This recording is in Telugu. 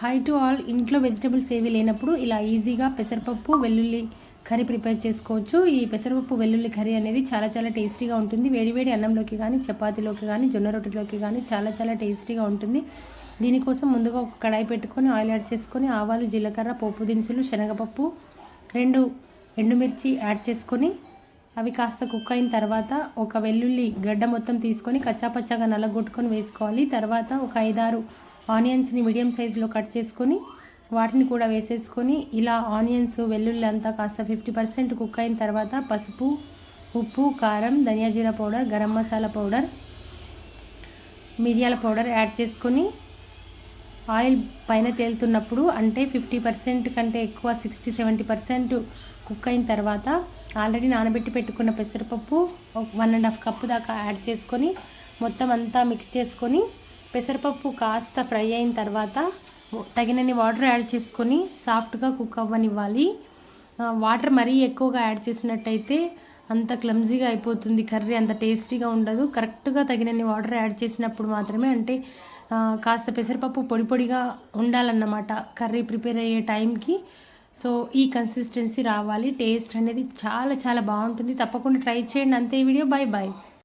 హై టు ఆల్ ఇంట్లో వెజిటబుల్స్ ఏవి లేనప్పుడు ఇలా ఈజీగా పెసరపప్పు వెల్లుల్లి కర్రీ ప్రిపేర్ చేసుకోవచ్చు. ఈ పెసరపప్పు వెల్లుల్లి కర్రీ అనేది చాలా చాలా టేస్టీగా ఉంటుంది. వేడివేడి అన్నంలోకి కానీ చపాతీలోకి కానీ జొన్న రొట్టెలోకి కానీ చాలా చాలా టేస్టీగా ఉంటుంది. దీనికోసం ముందుగా ఒక కడాయి పెట్టుకొని ఆయిల్ యాడ్ చేసుకొని ఆవాలు జీలకర్ర పోపు దినుసులు శనగపప్పు రెండు ఎండుమిర్చి యాడ్ చేసుకొని అవి కాస్త కుక్ అయిన తర్వాత ఒక వెల్లుల్లి గడ్డ మొత్తం తీసుకొని కచ్చాపచ్చాగా నల్లగొట్టుకొని వేసుకోవాలి. తర్వాత ఒక ఐదారు ఆనియన్స్ని మీడియం సైజులో కట్ చేసుకొని వాటిని కూడా వేసేసుకొని ఇలా ఆనియన్స్ వెల్లుల్లి అంతా కాస్త ఫిఫ్టీ పర్సెంట్ కుక్ అయిన తర్వాత పసుపు ఉప్పు కారం ధనియా జీరా పౌడర్ గరం మసాలా పౌడర్ మిరియాల పౌడర్ యాడ్ చేసుకొని ఆయిల్ పైన తేలుతున్నప్పుడు అంటే ఫిఫ్టీ పర్సెంట్ కంటే ఎక్కువ సిక్స్టీ సెవెంటీ పర్సెంట్ కుక్ అయిన తర్వాత ఆల్రెడీ నానబెట్టి పెట్టుకున్న పెసరపప్పు వన్ అండ్ హాఫ్ కప్పు దాకా యాడ్ చేసుకొని మొత్తం అంతా మిక్స్ చేసుకొని పెసరపప్పు కాస్త ఫ్రై అయిన తర్వాత తగినన్ని వాటర్ యాడ్ చేసుకొని సాఫ్ట్గా కుక్ అవ్వనివ్వాలి. వాటర్ మరీ ఎక్కువగా యాడ్ చేసినట్టయితే అంత క్లమ్జీగా అయిపోతుంది కర్రీ అంత టేస్టీగా ఉండదు. కరెక్ట్గా తగినన్ని వాటర్ యాడ్ చేసినప్పుడు మాత్రమే అంటే కాస్త పెసరపప్పు పొడి పొడిగా ఉండాలన్నమాట కర్రీ ప్రిపేర్ అయ్యే టైంకి. సో ఈ కన్సిస్టెన్సీ రావాలి. టేస్ట్ అనేది చాలా చాలా బాగుంటుంది. తప్పకుండా ట్రై చేయండి. అంతే వీడియో. Bye bye